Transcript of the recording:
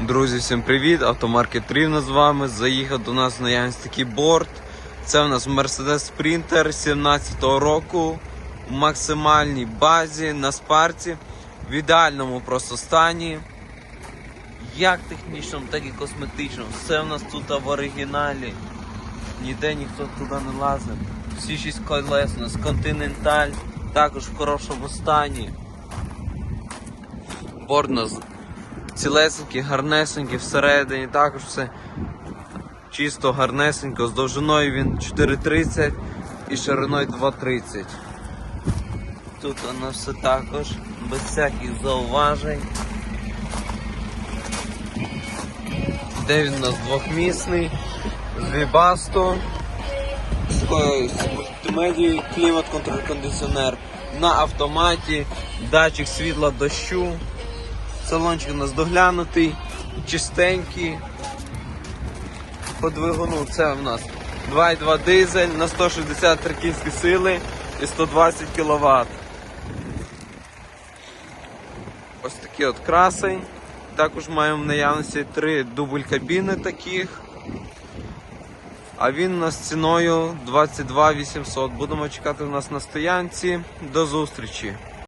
Друзі, всім привіт! Автомаркет Рівно з вами. Заїхав до нас в наявність такий борт. Це у нас Mercedes Sprinter 17-го року в максимальній базі на спарці, в ідеальному просто стані. Як технічному, так і косметичному. Все в нас тут в оригіналі. Ніде ніхто туди не лазив. Всі шість колес у нас Continental, також в хорошому стані. Борт у нас цілесенький, гарнесенький, всередині також все чисто гарнесенько, з довжиною він 4,30 і шириною 2,30. Тут воно все також, без всяких зауважень. Де він у нас двохмісний, з такою з мультимедією, клімат контроль кондиціонер на автоматі, датчик світла дощу. Салончик у нас доглянутий, чистенький. По двигуну це у нас 2,2 дизель на 163 кінські сили і 120 кВт. Ось такі от краси. Також маємо в наявності три дубль кабіни таких. А він у нас ціною 22 800. Будемо чекати у нас на стоянці. До зустрічі!